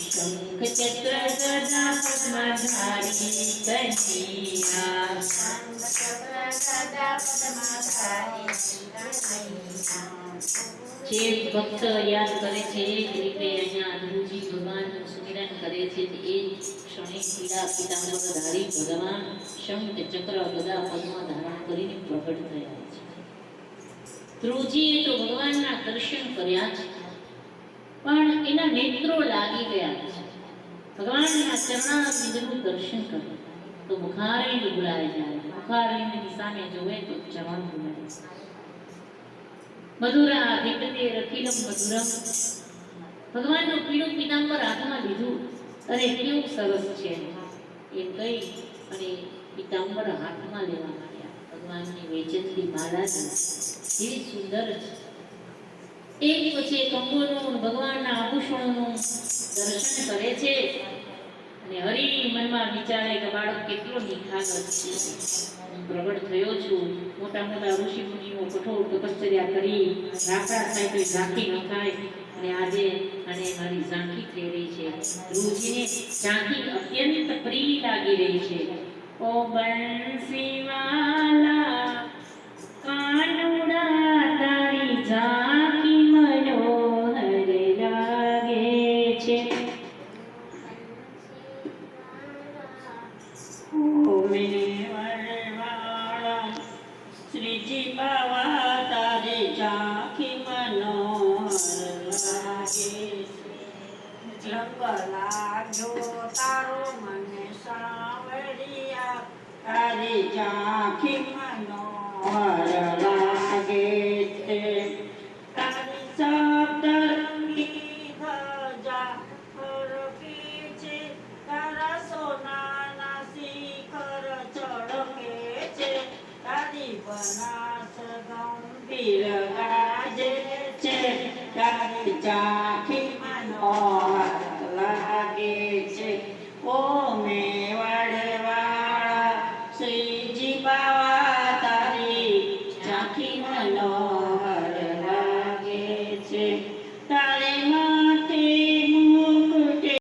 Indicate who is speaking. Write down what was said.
Speaker 1: શંખ ચક્ર ગદા પદ્મધારી કનૈયા જે ભક્ત યાદ કરે છે જે રીતે અહીંયા ધ્રુવજી ભગવાનનું સુમિરન કરે છે એ ક્ષણે પીડા પિતાંબર ધારી ભગવાન શંખ ચક્ર ગદા પદ્મ ધારણ કરીને પ્રગટ થયા છે. ધ્રુવજીએ તો ભગવાનના દર્શન કર્યા છે પણ એના નેત્રો લાગી ગયા છે. ભગવાનના ચરણારવિંદનું દર્શન કરો, તો મુખારવિંદ ભૂલાઈ જાય. મુખારવિંદની સામે જોવે તો જવાન ભૂલાય મધુરા વિકતે રખીલમ મધુરમ. ભગવાનનું પીળું પિતાંબર હાથમાં લીધું અને કેવું સરસ છે. એ કહી અને પિતાંબર હાથમાં લેવા માંડ્યા. ભગવાનની વેચેલી માલાજી એવી સુંદર છે. એક પછી એક અંગોનું ભગવાનના આભૂષણોનું દર્શન કરે છે. અને હરી મનમાં વિચારે કે બાળક કેટલો નિખાર છે. હું પ્રગટ થયો છું. મોટા મોટા ઋષિ મુનિઓ કઠોર તપશ્ચર્યા કરી. રાખડા થાય તો ઝાંખી ન થાય. અને આજે અને મારી ઝાંખી થઈ રહી છે. ધ્રુવજીને ઝાંખી અત્યંત પ્રિય લાગી રહી છે. ઓ બંસીવાલા
Speaker 2: શ્રીજી બાવા તારે ઝાંખી મનોહર લાગે. લાગ્યો તારો મને સાવરિયા તારે ઝાંખી નાથ ગંભીર ગાજે છે તારી ચાખી મનો